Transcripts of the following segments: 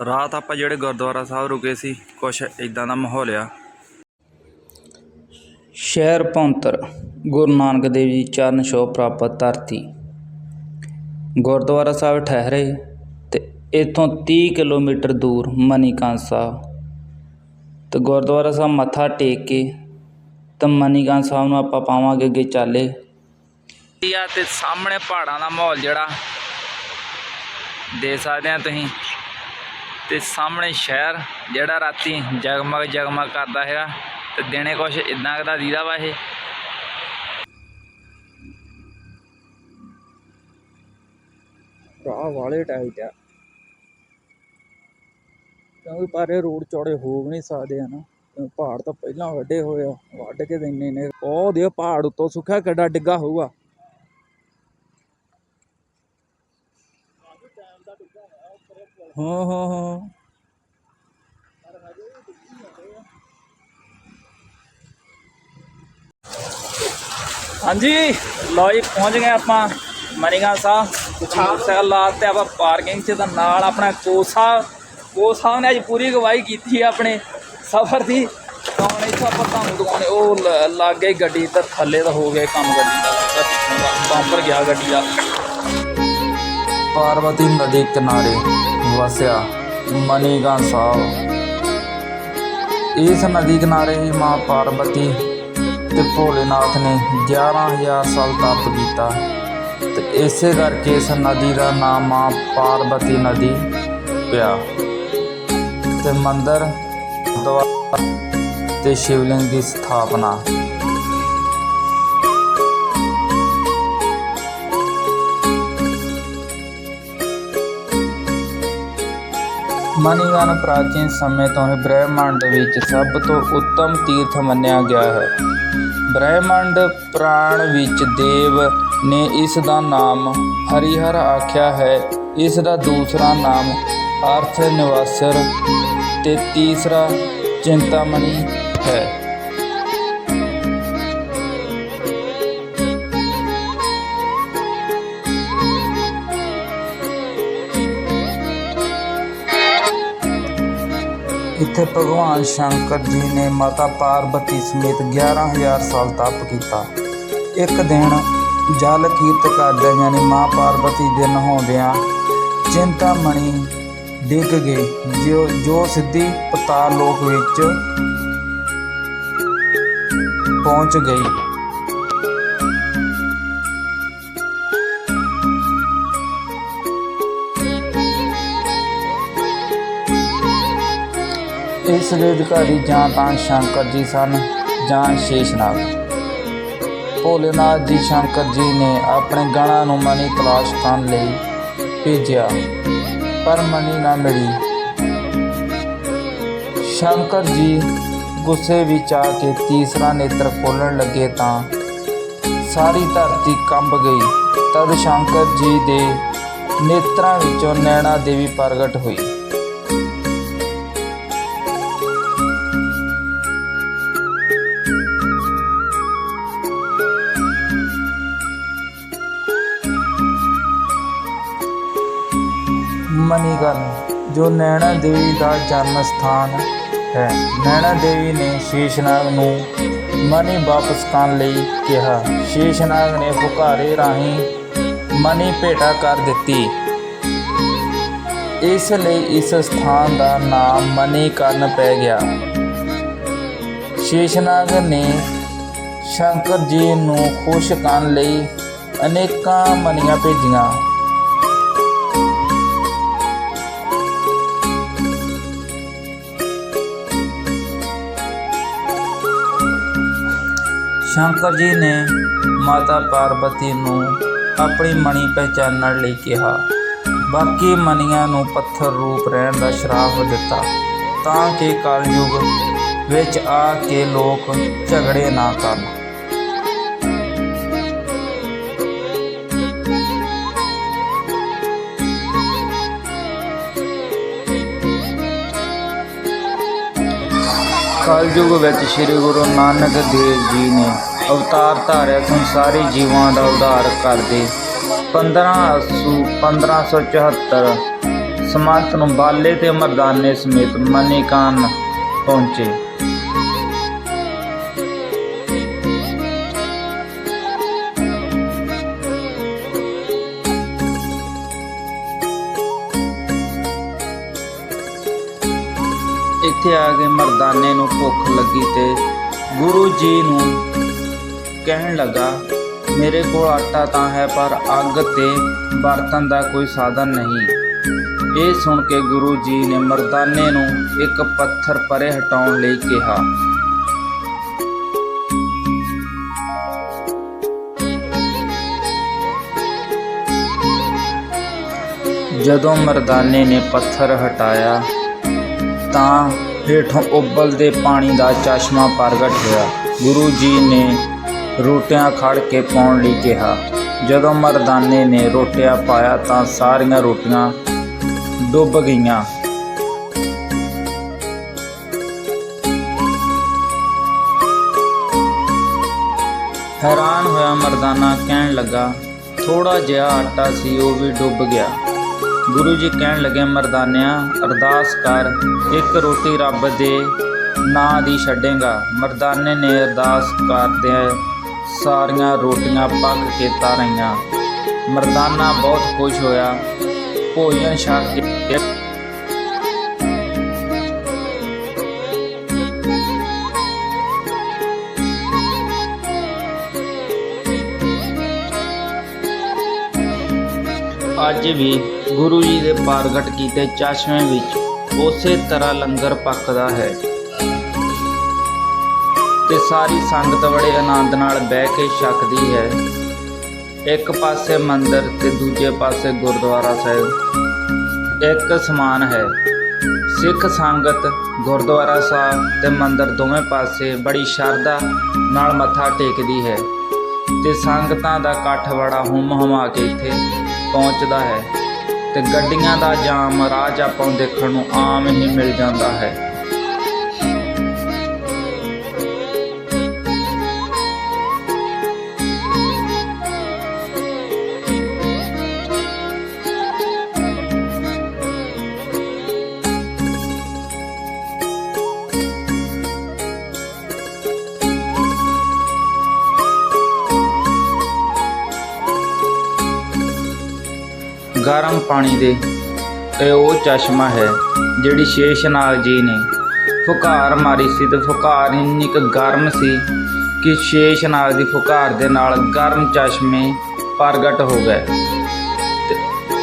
ਰਾਤ ਆਪਾਂ ਜਿਹੜੇ ਗੁਰਦੁਆਰਾ ਸਾਹਿਬ ਰੁਕੇ ਸੀ ਕੁਛ ਇਦਾਂ ਦਾ ਮਾਹੌਲ ਆ। ਸ਼ਹਿਰ ਭੌਂਤਰ ਗੁਰੂ ਨਾਨਕ ਦੇਵ ਜੀ ਚਰਨ ਛੋਹ ਪ੍ਰਾਪਤ ਧਰਤੀ। ਗੁਰਦੁਆਰਾ ਸਾਹਿਬ ਠਹਿਰੇ ਤੇ ਇੱਥੋਂ 30 ਕਿਲੋਮੀਟਰ ਦੂਰ ਮਨੀਕਾਂ ਸਾਹਿਬ। ਤੇ ਗੁਰਦੁਆਰਾ ਸਾਹਿਬ ਮੱਥਾ ਟੇਕ ਕੇ ਤੇ ਮਨੀਕਾਂ ਸਾਹਿਬ ਨੂੰ ਆਪਾਂ ਪਾਵਾਂਗੇ ਅੱਗੇ ਚਾਲੇ। ਤੇ ਸਾਹਮਣੇ ਪਹਾੜਾਂ ਦਾ ਮਾਹੌਲ ਜਿਹੜਾ ਦੇ ਸਕਦੇ ਆ ਤੁਸੀਂ। ਤੇ ਸਾਹਮਣੇ ਸ਼ਹਿਰ, ਜਿਹੜਾ ਰਾਤੀ ਜਗਮਗ ਜਗਮਗ ਕਰਦਾ ਹੈਗਾ ਤੇ ਦਿਨੇ ਕੁਛ ਇਦਾਂ ਦਾ ਦੀਦਾ ਵਾ ਇਹ। ਰਾਹ ਵਾਲੇ ਟਾਈਟ ਆ। ਕਿਉਂਕਿ ਪਰ ਇਹ ਰੋਡ ਚੌੜੇ ਹੋ ਵੀ ਨਹੀਂ ਸਕਦੇ ਹਨ। ਪਹਾੜ ਤਾਂ ਪਹਿਲਾਂ ਵੱਡੇ ਹੋਏ ਆ, ਵੱਢ ਕੇ ਤੇ ਨੇ। ਉਹ ਦੇ ਪਹਾੜ ਉੱਤੋਂ ਸੁੱਕਾ ਕਿੱਡਾ ਡਿੱਗਾ ਹੋਊਗਾ। ਹਾਂ ਹਾਂ ਹਾਂ। ਹਾਂਜੀ ਲਓ ਜੀ ਪਹੁੰਚ ਗਏ ਆਪਾਂ ਮਨੀਗਾ ਸਾਹਿਬ। ਮੋਟਰਸਾਈਕਲ ਲਾ ਤੇ ਆਪਾਂ ਪਾਰਕਿੰਗ 'ਚ ਤਾਂ ਨਾਲ ਆਪਣਾ ਕੋਸਾ। ਕੋਸਾ ਨੇ ਅੱਜ ਪੂਰੀ ਗਵਾਹੀ ਕੀਤੀ ਹੈ ਆਪਣੇ ਸਫ਼ਰ ਦੀ। ਕੌਣ ਇੱਥੋਂ ਆਪਾਂ ਤੁਹਾਨੂੰ ਦਿਖਾਉਣੇ ਉਹ ਲੱਗ ਗਈ ਗੱਡੀ ਤਾਂ ਥੱਲੇ ਤਾਂ ਹੋ ਗਿਆ ਕੰਮ ਗੱਡੀ ਦਾ। ਬੰਪਰ ਗਿਆ ਗੱਡੀ ਦਾ। ਪਾਰਵਤੀ ਨਦੀ ਕਿਨਾਰੇ। ਵਸਿਆ ਮਨੀਗਾ ਸਾਹਿਬ ਇਸ ਨਦੀ ਕਿਨਾਰੇ ਹੀ ਮਾਂ ਪਾਰਵਤੀ ਤੇ ਭੋਲੇਨਾਥ ਨੇ 11000 ਸਾਲ ਤਪ ਕੀਤਾ। ਤੇ ਇਸੇ ਕਰਕੇ ਇਸ ਨਦੀ ਦਾ ਨਾਮ ਮਾਂ ਪਾਰਵਤੀ ਨਦੀ ਪਿਆ। ਤੇ ਮੰਦਰ ਦੁਆਰਾ ਤੇ ਸ਼ਿਵਲਿੰਗ ਦੀ ਸਥਾਪਨਾ। ਮਨੀਗਨ ਪ੍ਰਾਚੀਨ ਸਮੇਂ ਤੋਂ ਹੀ ਬ੍ਰਹਿਮੰਡ ਵਿੱਚ ਸਭ ਤੋਂ ਉੱਤਮ ਤੀਰਥ ਮੰਨਿਆ ਗਿਆ ਹੈ। ਬ੍ਰਹਿਮੰਡ ਪ੍ਰਾਣ ਵਿੱਚ ਦੇਵ ਨੇ ਇਸ ਦਾ ਨਾਮ ਹਰੀਹਰ ਆਖਿਆ ਹੈ। ਇਸ ਦਾ ਦੂਸਰਾ ਨਾਮ ਅਰਥ ਨਿਵਾਸਰ ਤੇ ਤੀਸਰਾ ਚਿੰਤਾਮਣੀ ਹੈ। ਇੱਥੇ ਭਗਵਾਨ ਸ਼ੰਕਰ ਜੀ ਨੇ ਮਾਤਾ ਪਾਰਬਤੀ ਸਮੇਤ 11000 ਸਾਲ ਤਪ ਕੀਤਾ। ਇੱਕ ਦਿਨ ਜਲ ਕੀਰਤ ਕਰਦਿਆਂ ਯਾਨੀ ਮਾਂ ਪਾਰਬਤੀ ਦੇ ਨਹਾਉਂਦਿਆਂ ਚਿੰਤਾਮਣੀ ਡਿੱਗ ਗਏ ਜੋ ਜੋ ਸਿੱਧੀ ਪਤਾਲ ਲੋਕ ਵਿੱਚ ਪਹੁੰਚ ਗਈ। ਇਸ ਦੇ ਅਧਿਕਾਰੀ ਜਾਂ ਤਾਂ ਸ਼ੰਕਰ ਜੀ ਸਨ ਜਾਂ ਸ਼ੇਸ਼ਨਾਗ। ਭੋਲੇਨਾਥ ਜੀ, ਸ਼ੰਕਰ ਜੀ ਨੇ ਆਪਣੇ ਗਾਣਾ ਨੂੰ ਮਨੀ ਤਲਾਸ਼ ਕਰਨ ਲਈ ਭੇਜਿਆ, ਪਰ ਮਨੀ ਨਾ ਮਿਲੀ। ਸ਼ੰਕਰ ਜੀ ਗੁੱਸੇ ਵਿੱਚ ਆ ਕੇ ਤੀਸਰਾ ਨੇਤਰ ਖੋਲਣ ਲੱਗੇ ਤਾਂ ਸਾਰੀ ਧਰਤੀ ਕੰਬ ਗਈ। ਤਦ ਸ਼ੰਕਰ ਜੀ ਦੇ ਨੇਤਰਾਂ ਵਿੱਚੋਂ ਨੈਣਾ ਦੇਵੀ ਪ੍ਰਗਟ ਹੋਈ। ਮਨੀਗਨ, ਜੋ ਨੈਣਾ ਦੇਵੀ ਦਾ ਜਨਮ ਸਥਾਨ ਹੈ। ਨੈਣਾ ਦੇਵੀ ਨੇ ਸ਼ੇਸ਼ਨਾਗ ਨੂੰ ਮਨੀ ਵਾਪਸ ਕਰਨ ਲਈ ਕਿਹਾ। ਸ਼ੇਸ਼ਨਾਗ ਨੇ ਪੁਕਾਰੇ ਰਾਹੀਂ ਮਨੀ ਭੇਟਾ ਕਰ ਦਿੱਤੀ। ਇਸ ਲਈ ਇਸ ਸਥਾਨ ਦਾ ਨਾਮ ਮਨੀਕਰਨ ਪੈ ਗਿਆ। ਸ਼ੇਸ਼ਨਾਗ ਨੇ ਸ਼ੰਕਰ ਜੀ ਨੂੰ ਖੁਸ਼ ਕਰਨ ਲਈ ਅਨੇਕਾਂ ਮਨੀਆਂ ਭੇਜੀਆਂ। ਸ਼ੰਕਰ ਜੀ ਨੇ ਮਾਤਾ ਪਾਰਵਤੀ ਨੂੰ ਆਪਣੀ ਮਣੀ ਪਹਿਚਾਨਣ ਲਈ ਕਿਹਾ। ਬਾਕੀ ਮਣੀਆਂ ਨੂੰ ਪੱਥਰ ਰੂਪ ਰਹਿਣ ਦਾ ਸ਼ਰਾਪ ਦਿੱਤਾ ਤਾਂ ਕਿ ਕਲਯੁਗ ਵਿੱਚ ਆ ਕੇ ਲੋਕ ਝਗੜੇ ਨਾ ਕਰਨ। ਕਲਯੁਗ ਵਿੱਚ ਸ੍ਰੀ ਗੁਰੂ ਨਾਨਕ ਦੇਵ ਜੀ ਨੇ ਅਵਤਾਰ ਧਾਰਿਆ ਸੰਸਾਰੀ ਜੀਵਾਂ ਦਾ ਉਧਾਰ ਕਰਦੇ 15 ਅਸੂ 1574 ਸਮੰਤ ਨੂੰ ਬਾਲੇ ਤੇ ਮਰਦਾਨੇ ਸਮੇਤ ਮਨੀਕਾਨ ਪਹੁੰਚੇ। ਇੱਥੇ ਆ ਕੇ ਮਰਦਾਨੇ ਨੂੰ ਭੁੱਖ ਲੱਗੀ ਤੇ ਗੁਰੂ ਜੀ ਨੂੰ ਕਹਿਣ ਲੱਗਾ, ਮੇਰੇ ਕੋਲ ਆਟਾ ਤਾਂ ਹੈ, ਪਰ ਅੱਗ ਤੇ ਬਰਤਨ ਦਾ ਕੋਈ ਸਾਧਨ ਨਹੀਂ। ਇਹ ਸੁਣ ਕੇ ਗੁਰੂ ਜੀ ਨੇ ਮਰਦਾਨੇ ਨੂੰ ਇੱਕ ਪੱਥਰ ਪਰੇ ਹਟਾਉਣ ਲਈ ਕਿਹਾ। ਜਦੋਂ ਮਰਦਾਨੇ ਨੇ ਪੱਥਰ ਹਟਾਇਆ, ਤਾਂ ਹੇਠੋਂ ਉਬਲਦੇ ਪਾਣੀ ਦਾ ਚਸ਼ਮਾ ਪ੍ਰਗਟ ਹੋਇਆ। ਗੁਰੂ ਜੀ ਨੇ ਰੋਟੀਆਂ ਖੜ ਕੇ ਪਾਉਣ ਲਈ ਕਿਹਾ। ਜਦੋਂ ਮਰਦਾਨੇ ਨੇ ਰੋਟੀਆਂ ਪਾਇਆ ਤਾਂ ਸਾਰੀਆਂ ਰੋਟੀਆਂ ਡੁੱਬ ਗਈਆਂ। ਹੈਰਾਨ ਹੋਇਆ ਮਰਦਾਨਾ ਕਹਿਣ ਲੱਗਾ ਥੋੜਾ ਜਿਹਾ ਆਟਾ ਸੀ, ਉਹ ਵੀ ਡੁੱਬ ਗਿਆ। ਗੁਰੂ ਜੀ ਕਹਿਣ ਲੱਗੇ, ਮਰਦਾਨਿਆਂ, ਅਰਦਾਸ ਕਰ, ਇੱਕ ਰੋਟੀ ਰੱਬ ਦੇ ਨਾਂ ਦੀ ਛੱਡੇਗਾ। ਮਰਦਾਨੇ ਨੇ ਅਰਦਾਸ ਕਰਦਿਆਂ ਸਾਰੀਆਂ ਰੋਟੀਆਂ ਪੱਕ ਕੇ ਤਾਰੀਆਂ ਮਰਦਾਨਾ ਬਹੁਤ ਖੁਸ਼ ਹੋਇਆ। ਭੋਜਨ ਛਕ ਕੇ ਅੱਜ ਵੀ ਗੁਰੂ ਜੀ ਦੇ ਪ੍ਰਗਟ ਕੀਤੇ ਚਸ਼ਮੇ ਵਿੱਚ ਉਸੇ ਤਰ੍ਹਾਂ ਲੰਗਰ ਪੱਕਦਾ ਹੈ। ਤੇ ਸਾਰੀ ਸੰਗਤ ਬੜੇ ਆਨੰਦ ਨਾਲ ਬਹਿ ਕੇ ਛਕਦੀ ਹੈ। ਇੱਕ ਪਾਸੇ ਮੰਦਿਰ ਤੇ ਦੂਜੇ ਪਾਸੇ ਗੁਰਦੁਆਰਾ ਸਾਹਿਬ। ਇੱਕ ਸਮਾਨ ਹੈ। ਸਿੱਖ ਸੰਗਤ, ਗੁਰਦੁਆਰਾ ਸਾਹਿਬ ਤੇ ਮੰਦਿਰ ਦੋਵੇਂ ਪਾਸੇ ਬੜੀ ਸ਼ਰਧਾ ਨਾਲ ਮੱਥਾ ਟੇਕਦੀ ਹੈ। ਤੇ ਸੰਗਤਾਂ ਦਾ ਇਕੱਠ ਬੜਾ ਹੁੰਮ ਹਮਾ ਕੇ ਇੱਥੇ ਪਹੁੰਚਦਾ ਹੈ ਤੇ ਗੱਡੀਆਂ ਦਾ ਜਾਮ ਰਾਹ 'ਚ ਆਪਾਂ ਨੂੰ ਦੇਖਣ ਨੂੰ ਆਮ ਹੀ ਮਿਲ ਜਾਂਦਾ ਹੈ। ਪਾਣੀ ਦੇ। ਇਹ ਉਹ ਚਸ਼ਮਾ ਹੈ ਜਿਹੜੀ ਸ਼ੇਸ਼ਨਾਗ ਜੀ ਨੇ ਫੁਕਾਰ ਮਾਰੀ ਸੀ ਤੇ ਫੁਕਾਰ ਇੰਨੀ ਕੁ ਗਰਮ ਸੀ ਕਿ ਸ਼ੇਸ਼ਨਾਗ ਦੀ ਫੁਕਾਰ ਦੇ ਨਾਲ ਗਰਮ ਚਸ਼ਮੇ ਪ੍ਰਗਟ ਹੋ ਗਏ।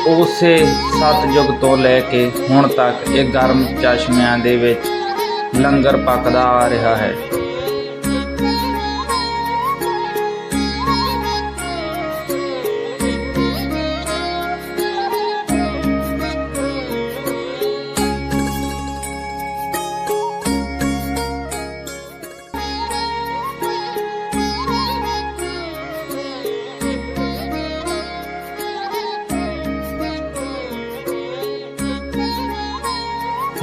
ਉਸੇ ਸਤਜੁਗ ਤੋਂ ਲੈ ਕੇ ਹੁਣ ਤੱਕ ਇਹ ਗਰਮ ਚਸ਼ਮਿਆਂ ਦੇ ਵਿੱਚ ਲੰਗਰ ਪੱਕਦਾ ਆ ਰਿਹਾ ਹੈ।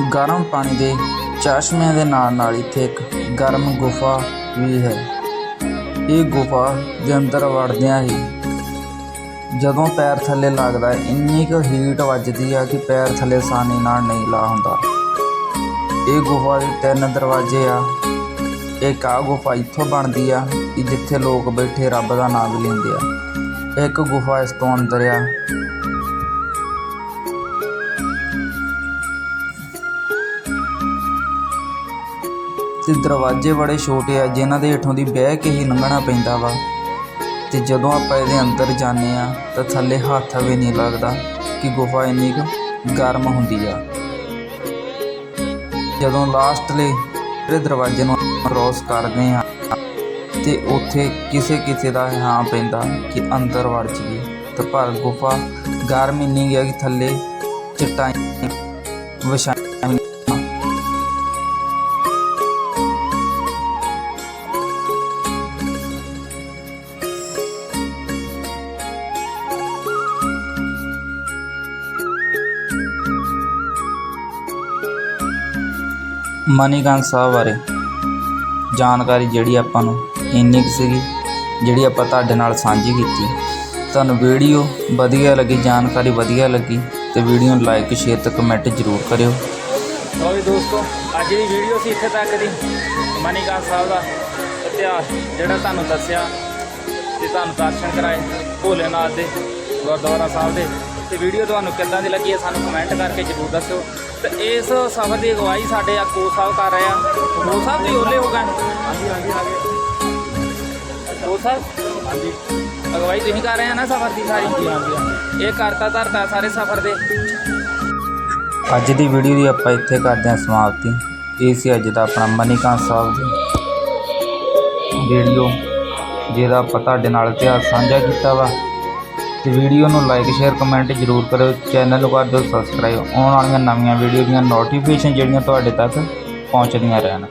ਗਰਮ ਪਾਣੀ ਦੇ ਚਸ਼ਮਿਆਂ ਦੇ ਨਾਲ ਨਾਲ ਇੱਥੇ ਇੱਕ ਗਰਮ ਗੁਫਾ ਵੀ ਹੈ। ਇਹ ਗੁਫਾ ਦੇ ਅੰਦਰ ਵੜਦਿਆਂ ਹੀ ਜਦੋਂ ਪੈਰ ਥੱਲੇ ਲੱਗਦਾ ਇੰਨੀ ਕੁ ਹੀਟ ਵੱਜਦੀ ਆ ਕਿ ਪੈਰ ਥੱਲੇ ਆਸਾਨੀ ਨਾਲ ਨਹੀਂ ਲਾ ਹੁੰਦਾ। ਇਹ ਗੁਫਾ ਦੇ ਤਿੰਨ ਦਰਵਾਜ਼ੇ ਆ। ਇੱਕ ਆ ਗੁਫਾ ਇੱਥੋਂ ਬਣਦੀ ਆ ਕਿ ਜਿੱਥੇ ਲੋਕ ਬੈਠੇ ਰੱਬ ਦਾ ਨਾਮ ਲੈਂਦੇ ਆ। ਇੱਕ ਗੁਫਾ ਇਸ ਤੋਂ ਅੰਦਰ ਆ। ਤੇ ਦਰਵਾਜ਼ੇ ਬੜੇ ਛੋਟੇ ਆ, ਜਿਨ੍ਹਾਂ ਦੇ ਹੇਠੋਂ ਦੀ ਬਹਿ ਕੇ ਹੀ ਲੰਘਣਾ ਪੈਂਦਾ ਵਾ। ਤੇ ਜਦੋਂ ਆਪਾਂ ਇਹਦੇ ਅੰਦਰ ਜਾਂਦੇ ਆ, ਤਾਂ ਥੱਲੇ ਹੱਥ ਵੀ ਨਹੀਂ ਲੱਗਦਾ ਕਿ ਗੁਫਾ ਇੰਨੀ ਕੁ ਗਰਮ ਹੁੰਦੀ ਆ। ਜਦੋਂ ਲਾਸਟਲੇ ਜਿਹੜੇ ਦਰਵਾਜ਼ੇ ਨੂੰ ਕ੍ਰੋਸ ਕਰਦੇ ਆ, ਤੇ ਉੱਥੇ ਕਿਸੇ ਕਿਸੇ ਦਾ ਹਾਂ ਪੈਂਦਾ ਕਿ ਅੰਦਰ ਵੜ ਜਾਈਏ। ਤੇ ਪਰ ਗੁਫਾ ਗਰਮ ਇੰਨੀ ਗਿਆ ਕਿ ਥੱਲੇ ਚਟਾਈ ਵਿਛਾ ਮਨੀਗਨ ਸਾਹਿਬ ਬਾਰੇ ਜਾਣਕਾਰੀ ਜਿਹੜੀ ਆਪਾਂ ਨੂੰ ਇੰਨੀ ਕੁ ਸੀਗੀ, ਜਿਹੜੀ ਆਪਾਂ ਤੁਹਾਡੇ ਨਾਲ ਸਾਂਝੀ ਕੀਤੀ। ਤੁਹਾਨੂੰ ਵੀਡੀਓ ਵਧੀਆ ਲੱਗੀ, ਜਾਣਕਾਰੀ ਵਧੀਆ ਲੱਗੀ, ਤੇ ਵੀਡੀਓ ਨੂੰ ਲਾਈਕ ਸ਼ੇਅਰ ਤੇ ਕਮੈਂਟ ਜ਼ਰੂਰ ਕਰਿਓ। ਲਓ ਜੀ ਦੋਸਤੋ, ਅੱਜ ਦੀ ਵੀਡੀਓ ਸੀ ਇੱਥੇ ਤੱਕ ਦੀ। ਮਨੀਗਾਂ ਸਾਹਿਬ ਦਾ ਇਤਿਹਾਸ, ਜਿਹੜਾ ਤੁਹਾਨੂੰ ਦੱਸਿਆ ਤੇ ਤੁਹਾਨੂੰ ਦਰਸ਼ਨ ਕਰਾਏ ਭੋਲੇਨਾਥ ਦੇ, ਗੁਰਦੁਆਰਾ ਸਾਹਿਬ ਦੇ। ਤੇ ਵੀਡੀਓ ਤੁਹਾਨੂੰ ਕਿੱਦਾਂ ਦੀ ਲੱਗੀ ਹੈ ਸਾਨੂੰ ਕਮੈਂਟ ਕਰਕੇ ਜ਼ਰੂਰ ਦੱਸਿਓ। ਤੇ ਇਸ ਸਫ਼ਰ ਦੀ ਅਗਵਾਈ ਸਾਡੇ ਆ ਕੋ ਸਾਹਿਬ ਕਰ ਰਹੇ ਆ। ਕੋ ਸਾਹਿਬ ਤੁਸੀਂ ਓਲੇ ਹੋ ਗਏ। ਹਾਂਜੀ ਹਾਂਜੀ ਕੋ ਸਾਹਿਬ ਹਾਂਜੀ। ਅਗਵਾਈ ਤੁਸੀਂ ਕਰ ਰਹੇ ਆ ਨਾ ਸਫ਼ਰ ਦੀ ਸਾਰੀ? ਹਾਂਜੀ ਹਾਂਜੀ ਇਹ ਕਰਤਾ ਧਰਤਾ ਸਾਰੇ ਸਫ਼ਰ ਦੇ। ਅੱਜ ਦੀ ਵੀਡੀਓ ਦੀ ਆਪਾਂ ਇੱਥੇ ਕਰਦੇ ਹਾਂ ਸਮਾਪਤੀ। ਇਹ ਸੀ ਅੱਜ ਦਾ ਆਪਣਾ ਮਨੀਕਾਂ ਸਾਹਿਬ ਦੀ ਵੀਡੀਓ ਜਿਹਦਾ ਆਪਾਂ ਤੁਹਾਡੇ ਨਾਲ ਇਤਿਹਾਸ ਸਾਂਝਾ ਕੀਤਾ ਵਾ। ਤੇ ਵੀਡੀਓ ਨੂੰ ਲਾਈਕ ਸ਼ੇਅਰ ਕਮੈਂਟ ਜ਼ਰੂਰ ਕਰਿਓ। ਚੈਨਲ ਨੂੰ ਕਰ ਦਿਓ ਸਬਸਕ੍ਰਾਈਬ ਆਉਣ ਵਾਲੀਆਂ ਨਵੀਆਂ ਵੀਡੀਓ ਦੀਆਂ ਨੋਟੀਫਿਕੇਸ਼ਨ ਜਿਹੜੀਆਂ ਤੁਹਾਡੇ ਤੱਕ ਪਹੁੰਚਦੀਆਂ ਰਹਿਣ।